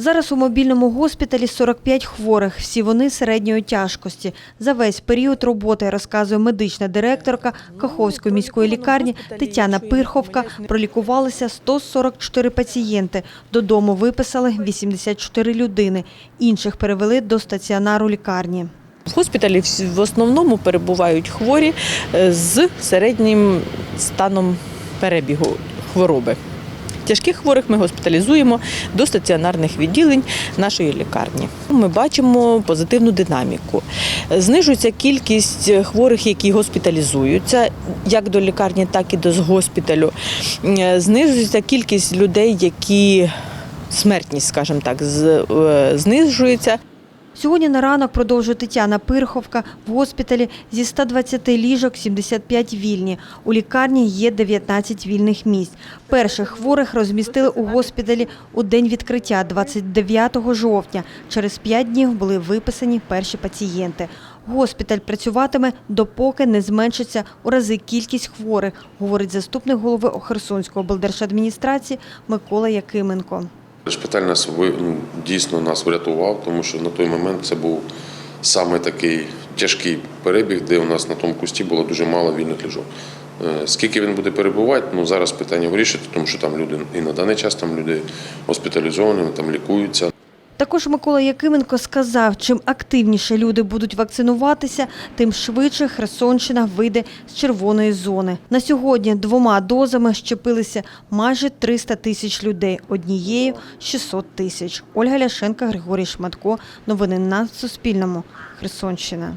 Зараз у мобільному госпіталі 45 хворих, всі вони середньої тяжкості. За весь період роботи, розказує медична директорка Каховської міської лікарні Тетяна Пирховка, пролікувалися 144 пацієнти. Додому виписали 84 людини. Інших перевели до стаціонару лікарні. В госпіталі всі- в основному перебувають хворі е, з середнім станом перебігу хвороби. Тяжких хворих ми госпіталізуємо до стаціонарних відділень нашої лікарні. Ми бачимо позитивну динаміку. Знижується кількість хворих, які госпіталізуються, як до лікарні, так і до госпіталю. Знижується кількість людей, які смертність, скажімо так, е, знижується. Сьогодні на ранок продовжує Тетяна Пирховка в госпіталі зі 120 ліжок 75 вільні. У лікарні є 19 вільних місць. Перших хворих розмістили у госпіталі у день відкриття 29 жовтня. Через 5 днів були виписані перші пацієнти. Госпіталь працюватиме, допоки не зменшиться у рази кількість хворих, говорить заступник голови Херсонської облдержадміністрації Микола Якименко. Шпиталь нас ну, дійсно нас врятував, тому що на той момент це був саме такий тяжкий перебіг, де у нас на тому кусті було дуже мало вільних ліжок. Е, Скільки він буде перебувати, ну зараз питання вирішити, тому що там люди і на даний час там люди госпіталізовані, там лікуються. Також Микола Якименко сказав, чим активніше люди будуть вакцинуватися, тим швидше Херсонщина вийде з червоної зони. На сьогодні двома дозами щепилися майже 300 тисяч людей, однією – 600 тисяч. Ольга Ляшенка, Григорій Шматко. Новини на Суспільному. Херсонщина.